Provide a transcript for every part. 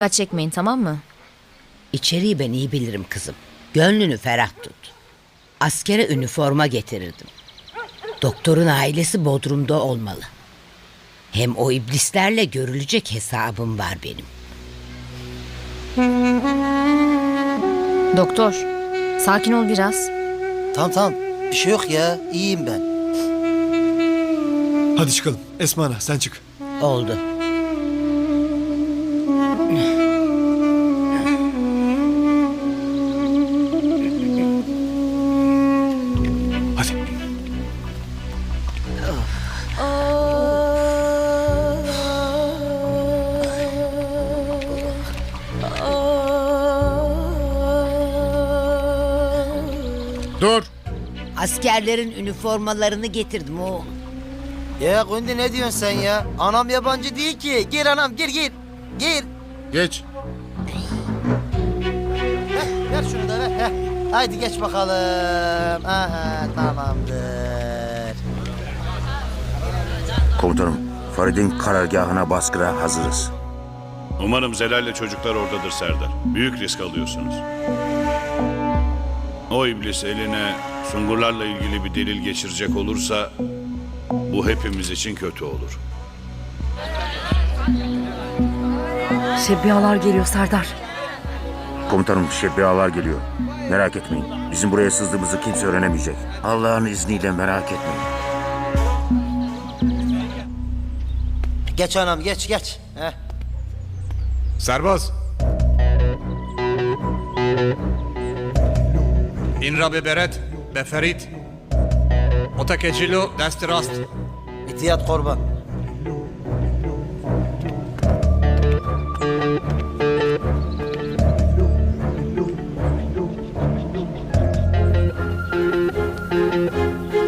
Dikkat çekmeyin tamam mı? İçeriği ben iyi bilirim kızım. Gönlünü ferah tut. Askere üniforma getirirdim. Doktorun ailesi Bodrum'da olmalı. Hem o iblislerle görülecek hesabım var benim. Doktor, sakin ol biraz. Tamam tamam. Bir şey yok ya. İyiyim ben. Hadi çıkalım. Esma Ana sen çık. Oldu. Dur. Askerlerin üniformalarını getirdim oğul. Ya Gündü ne diyorsun sen ya? Anam yabancı değil ki. Gir anam gir gir. Gir. Geç. Heh, ver şunu da ver. Heh. Haydi geç bakalım. Aha tamamdır. Komutanım, Farid'in karargahına baskına hazırız. Umarım Zelal'le çocuklar oradadır Serdar. Büyük risk alıyorsunuz. O iblis eline sungurlarla ilgili bir delil geçirecek olursa bu hepimiz için kötü olur. Şebbiyalar geliyor Serdar. Komutanım, şebbiyalar geliyor. Merak etmeyin. Bizim buraya sızdığımızı kimse öğrenemeyecek. Allah'ın izniyle merak etmeyin. Geç anam geç geç. Heh. Serbaz. In Rabbi Beret, Beferit, Otakecilu, Desti Rast. İtiyat Korban.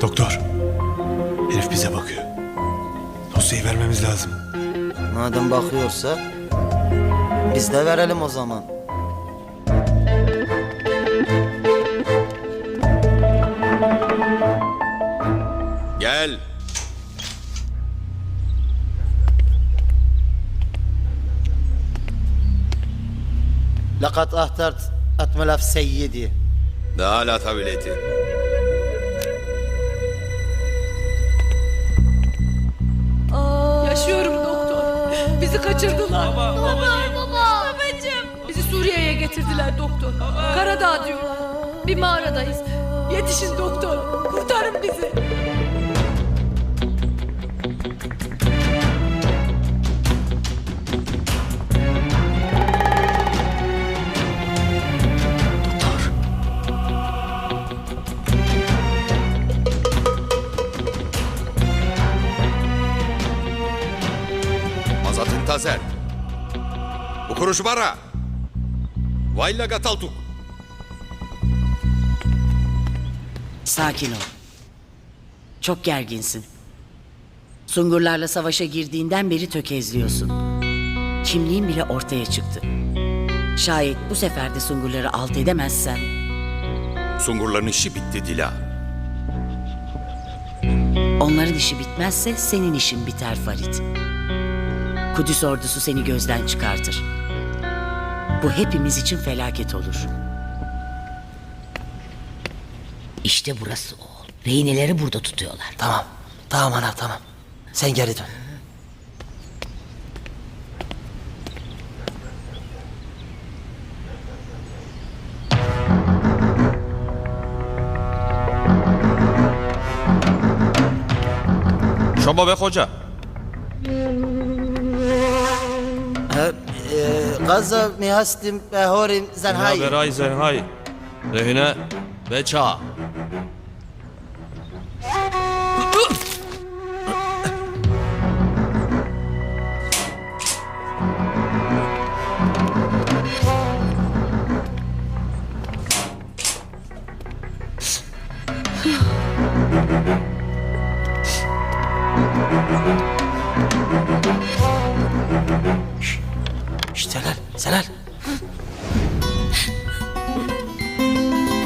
Doktor, herif bize bakıyor. Dosyayı vermemiz lazım. Madem bakıyorsa biz de verelim o zaman. Lakat ahtart etmelaf seyyidi. Daha la tabileti. Yaşıyorum doktor. Bizi kaçırdılar. Baba, baba. Babacığım. Bizi Suriye'ye getirdiler doktor. Karadağ diyorlar. Bir mağaradayız. Yetişin doktor. Kurtarın bizi. Bara. Vayla gataltuk. Sakin ol. Çok gerginsin. Sungurlarla savaşa girdiğinden beri tökezliyorsun. Kimliğin bile ortaya çıktı. Şayet bu sefer de Sungurları alt edemezsen Sungurların işi bitti Dila. onların işi bitmezse senin işin biter Farit. Kudüs ordusu seni gözden çıkartır. Bu hepimiz için felaket olur. İşte burası o. Rehineleri burada tutuyorlar. Tamam. Tamam anam tamam. Sen geri dön. Şoba ve koca. Gaza mi hastim behorim zenhay. Beraj zenhay. Rehine beça. Zelal.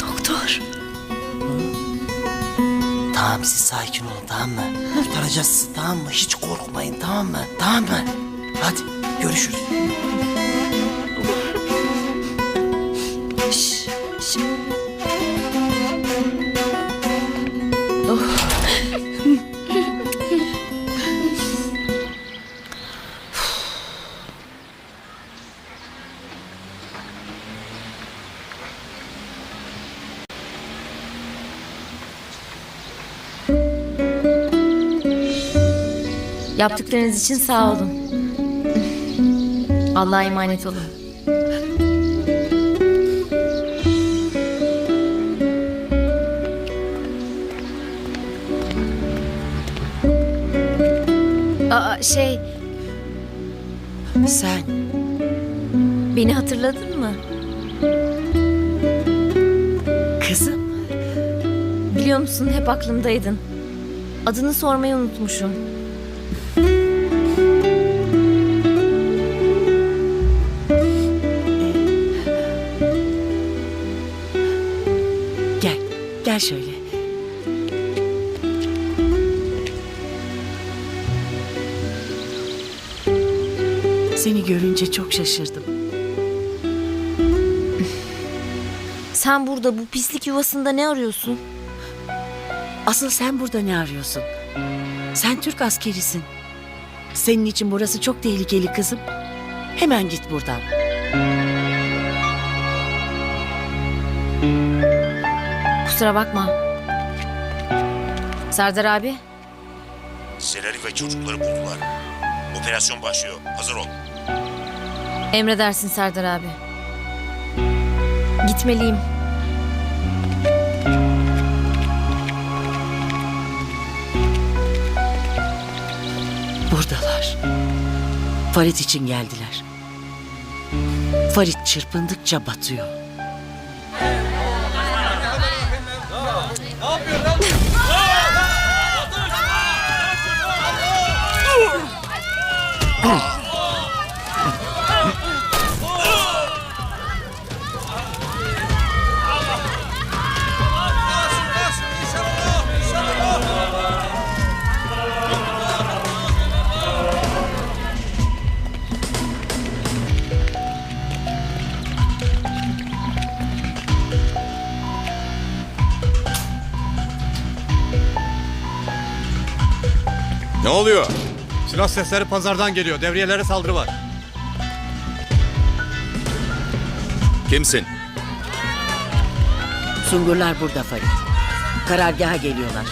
Doktor. Tamam siz sakin olun tamam mı? Kurtaracağız sizi tamam mı? Hiç korkmayın tamam mı? Tamam mı? Yaptıklarınız için sağ olun. Allah'a emanet olun. Aa, şey, Sen beni hatırladın mı? kızım Biliyor musun hep aklımdaydın. Adını sormayı unutmuşum. Gel şöyle. Seni görünce çok şaşırdım. Sen burada bu pislik yuvasında ne arıyorsun? Asıl sen burada ne arıyorsun? Sen Türk askerisin. Senin için burası çok tehlikeli kızım. Hemen git buradan. Kusura bakma. Serdar abi, Seleri ve çocukları buldular. Operasyon başlıyor. Hazır ol. emredersin Serdar abi. Gitmeliyim. Buradalar. Farit için geldiler. Farit çırpındıkça batıyor. Oluyor? Silah sesleri pazardan geliyor. Devriyelere saldırı var. Kimsin? Sungurlar burada Farit. Karargaha geliyorlar.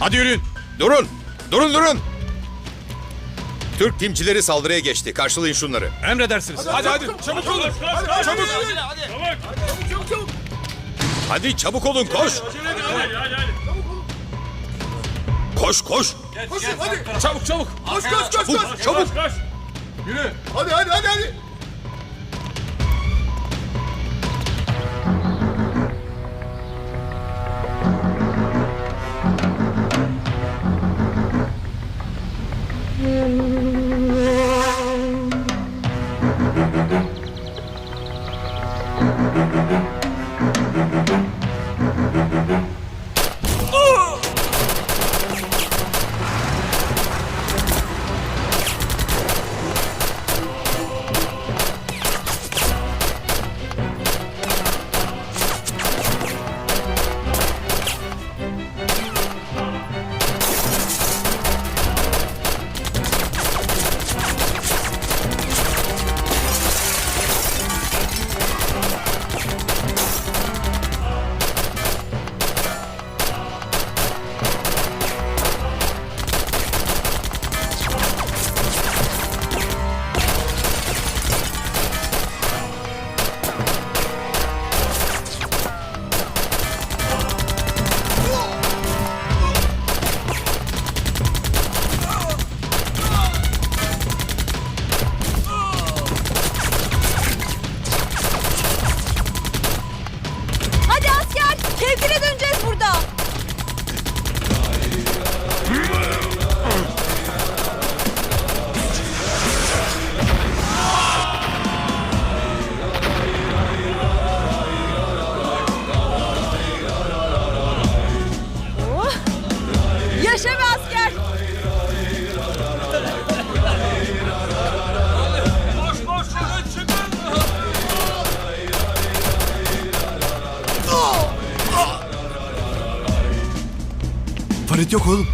Hadi yürüyün. Durun! Durun durun! Türk timcileri saldırıya geçti. Karşılayın şunları. Emredersiniz. Hadi hadi çabuk olun. Çabuk. Hadi çabuk olun koş. Koş koş. Çabuk çabuk. Koş koş koş. Çabuk çabuk. Yürü. Hadi hadi hadi hadi. Farit yok oğlum.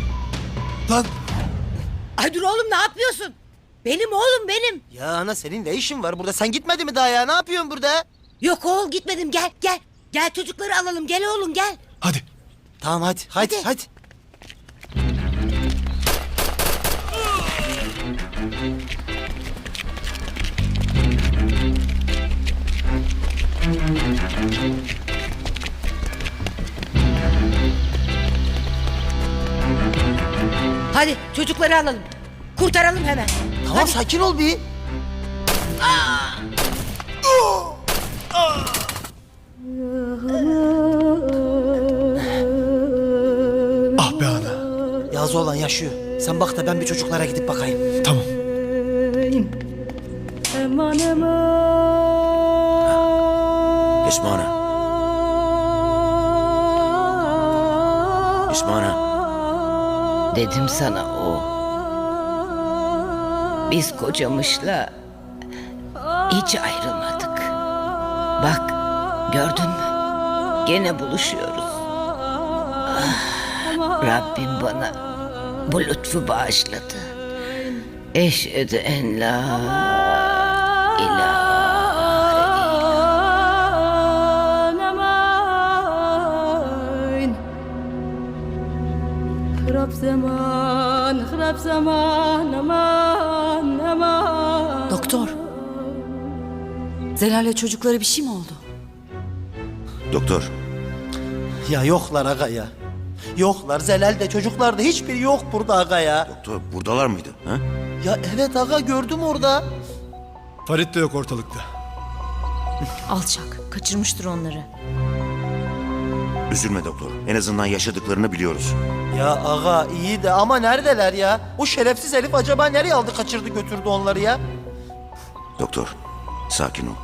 Lan Ay dur oğlum ne yapıyorsun? Benim oğlum benim. Ya ana senin ne işin var burada? Sen gitmedi mi daha ya? Ne yapıyorsun burada? Yok oğul gitmedim gel gel. Gel çocukları alalım gel oğlum gel. hadi. Tamam hadi hadi Hadi. hadi. Hadi çocukları alalım. Kurtaralım hemen. Tamam sakin ol bir. Ah be ana. Yazı olan yaşıyor. Sen bak da ben bir çocuklara gidip bakayım. Tamam. Esma ana. Esma ana. Dedim sana o. Biz kocamışla hiç ayrılmadık. Bak gördün mü? Gene buluşuyoruz. Ah, Rabbim bana bu lütfu bağışladı. Eşhedü en la ilahe Doktor. Zelal'le çocuklara bir şey mi oldu? Doktor. Ya yoklar aga ya. Yoklar. Zelal de çocuklar da hiçbiri yok burada aga ya. Doktor buradalar mıydı? Ha? Ya evet aga gördüm orada. Farit de yok ortalıkta. Alçak. Kaçırmıştır onları. Üzülme doktor. En azından yaşadıklarını biliyoruz. Ya aga iyi de ama neredeler ya? O şerefsiz Elif acaba nereye aldı kaçırdı götürdü onları ya? Doktor sakin ol.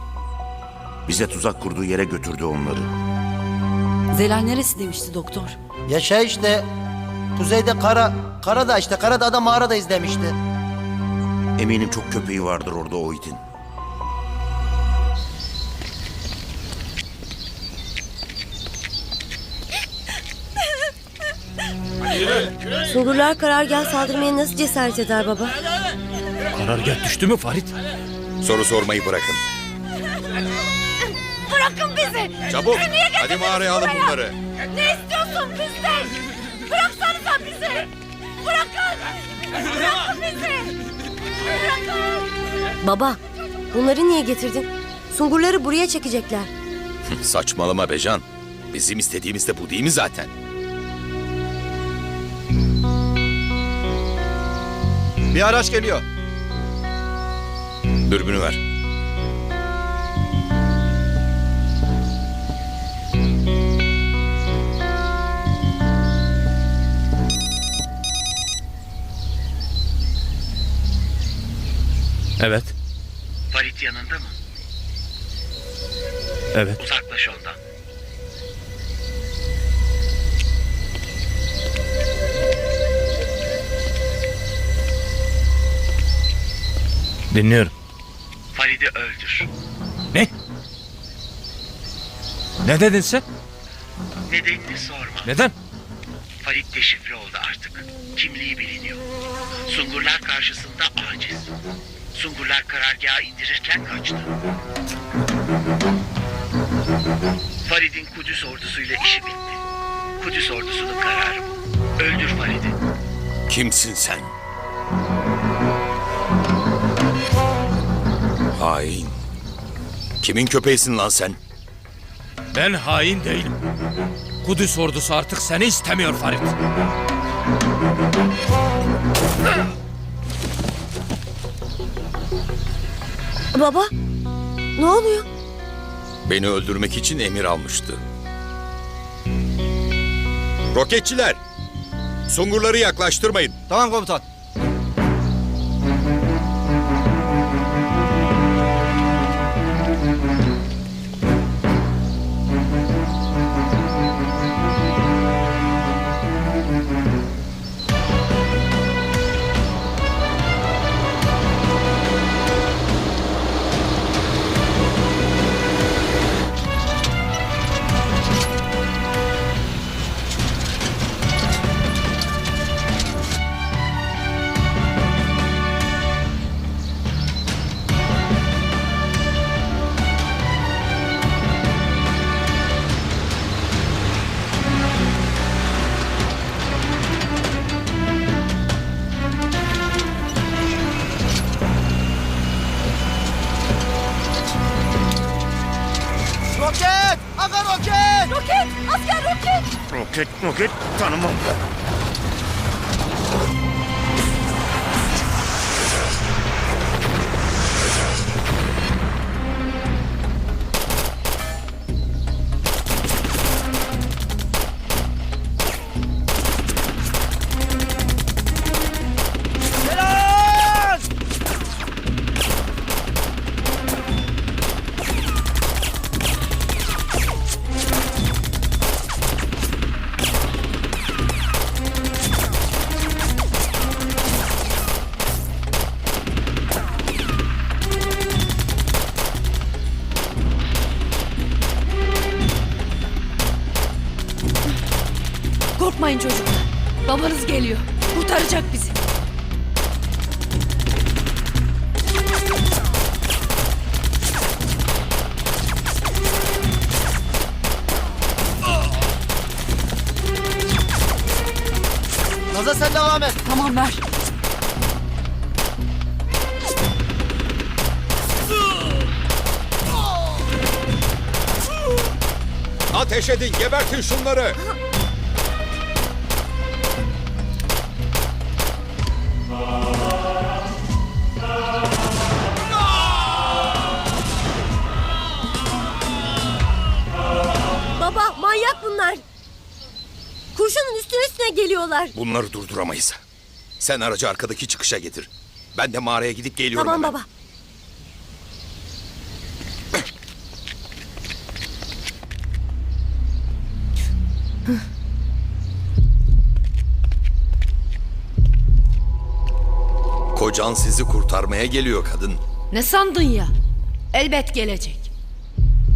Bize tuzak kurduğu yere götürdü onları. Zelal neresi demişti doktor? Ya şey işte kuzeyde kara karada işte karada da mağaradayız demişti. Eminim çok köpeği vardır orada o itin. Sungurlar karargah saldırmaya nasıl cesaret eder baba? Karargah düştü mü Farit? Soru sormayı bırakın. Bırakın bizi! Çabuk. Hadi mağaraya alın bunları. Ne istiyorsun bizden? Bıraksanıza bizi! Bırakın! Bırakın bizi! Bırakın! Baba, bunları niye getirdin? Sungurları buraya çekecekler. Saçmalama Becan. Bizim istediğimiz de bu değil mi zaten? Bir araç geliyor. Dürbünü ver. Evet. Farit yanında mı? Evet. Uzaklaş Dinliyorum. Farid'i öldür. Ne? Ne dedin sen? Nedenini sorma. Neden? Farid deşifre oldu artık. Kimliği biliniyor. Sungurlar karşısında aciz. Sungurlar karargahı indirirken kaçtı. Farid'in Kudüs ordusuyla işi bitti. Kudüs ordusunun kararı bu. Öldür Farid'i. Kimsin sen? Hain. Kimin köpeğisin lan sen? Ben hain değilim. Kudüs ordusu artık seni istemiyor Farit. Baba, ne oluyor? Beni öldürmek için emir almıştı. Roketçiler! Sungurları yaklaştırmayın. Tamam komutan. Son of a Nazan sen devam et. Tamam ver. Ateş edin, gebertin şunları. Baba manyak bunlar. Geliyorlar. Bunları durduramayız. Sen aracı arkadaki çıkışa getir. Ben de mağaraya gidip geliyorum Tamam hemen. baba. Kocan sizi kurtarmaya geliyor kadın. Ne sandın ya? Elbet gelecek.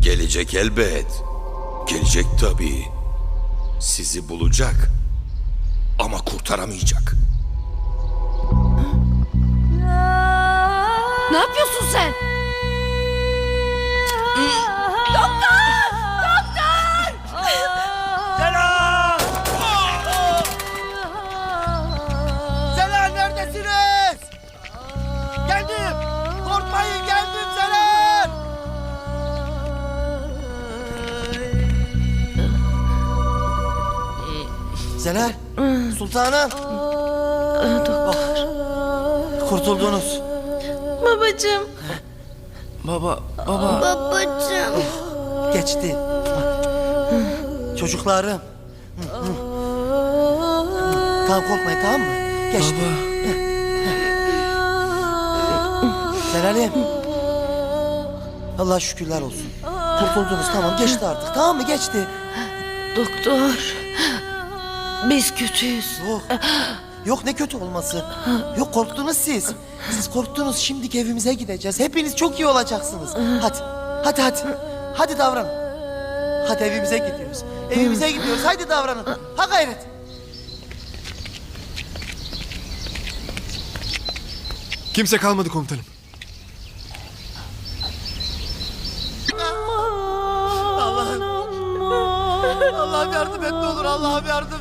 Gelecek elbet. Gelecek tabii. Sizi bulacak. Ama kurtaramayacak. Ne yapıyorsun sen? Selam neredesiniz? Geldim. Korkmayın geldim Selam. Seler, sultanım. Oh, Kurtuldunuz. Babacığım. Baba, baba. Babacığım. Geçti. Çocuklarım. Tamam korkmayın tamam mı? Geçti. Selalem. Allah şükürler olsun. Kurtuldunuz tamam geçti artık tamam mı geçti. Doktor. Biz kötüyüz. Yok. Yok ne kötü olması. Yok korktunuz siz. Siz korktunuz şimdi evimize gideceğiz. Hepiniz çok iyi olacaksınız. Hadi. Hadi hadi. Hadi davranın. Hadi evimize gidiyoruz. Evimize gidiyoruz. Haydi davranın. Ha gayret. Kimse kalmadı komutanım. Allah'ım. Allah'ım yardım et ne olur Allah'ım yardım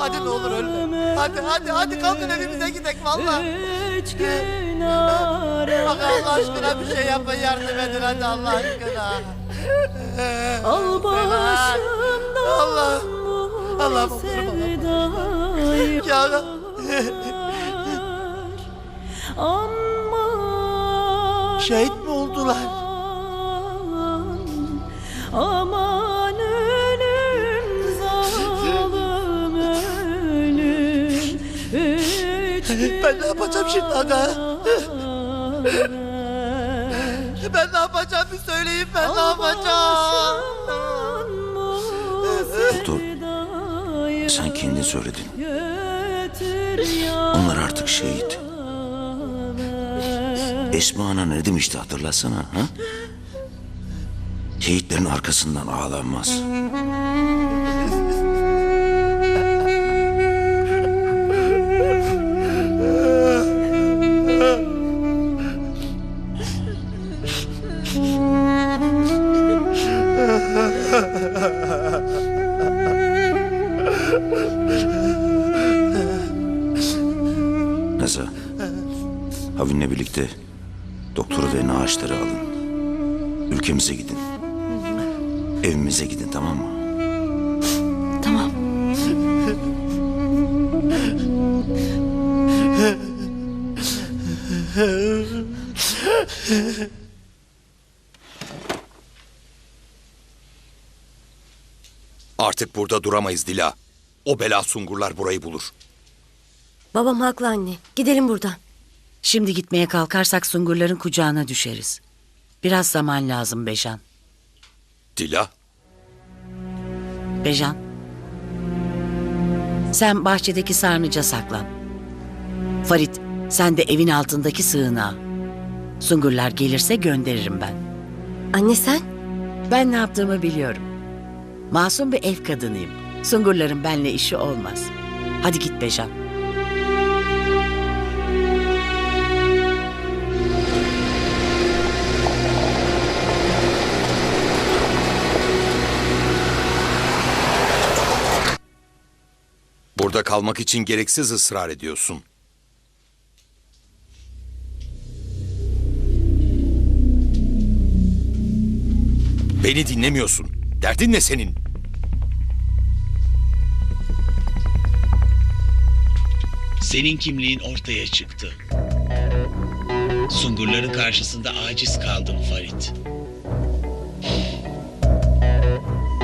Hadi ne olur ölmeyin. Hadi hadi hadi kalkın evimize gidelim valla. Bak Allah aşkına bir şey yapın yardım edin hadi Allah aşkına. Al Allah. Allah Ya şehit mi oldular? Ben ne yapacağım şimdi aga? Ben ne yapacağım bir söyleyin ben ne yapacağım? Doktor sen kendin söyledin. Onlar artık şehit. Esma Ana ne demişti hatırlasana ha? Şehitlerin arkasından ağlanmaz. Evimize gidin tamam mı? Tamam. Artık burada duramayız Dila. O bela sungurlar burayı bulur. Babam haklı anne. Gidelim buradan. Şimdi gitmeye kalkarsak sungurların kucağına düşeriz. Biraz zaman lazım Bejan. Dila, Bejan. Sen bahçedeki sarnıca saklan. Farit, sen de evin altındaki sığınağa. Sungurlar gelirse gönderirim ben. Anne sen? Ben ne yaptığımı biliyorum. Masum bir ev kadınıyım. Sungurların benle işi olmaz. Hadi git Bejan. Burada kalmak için gereksiz ısrar ediyorsun. Beni dinlemiyorsun. Derdin ne senin? Senin kimliğin ortaya çıktı. Sungurların karşısında aciz kaldın Farit.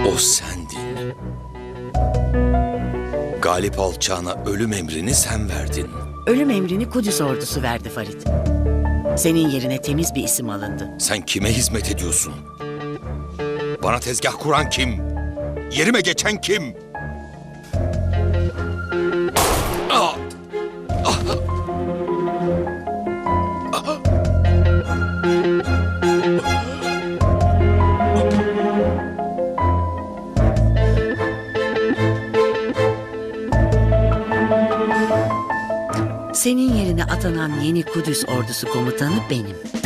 O sendin. Galip alçağına ölüm emrini sen verdin. Ölüm emrini Kudüs ordusu verdi Farit. Senin yerine temiz bir isim alındı. Sen kime hizmet ediyorsun? Bana tezgah kuran kim? Yerime geçen kim? Senin yerine atanan yeni Kudüs ordusu komutanı benim.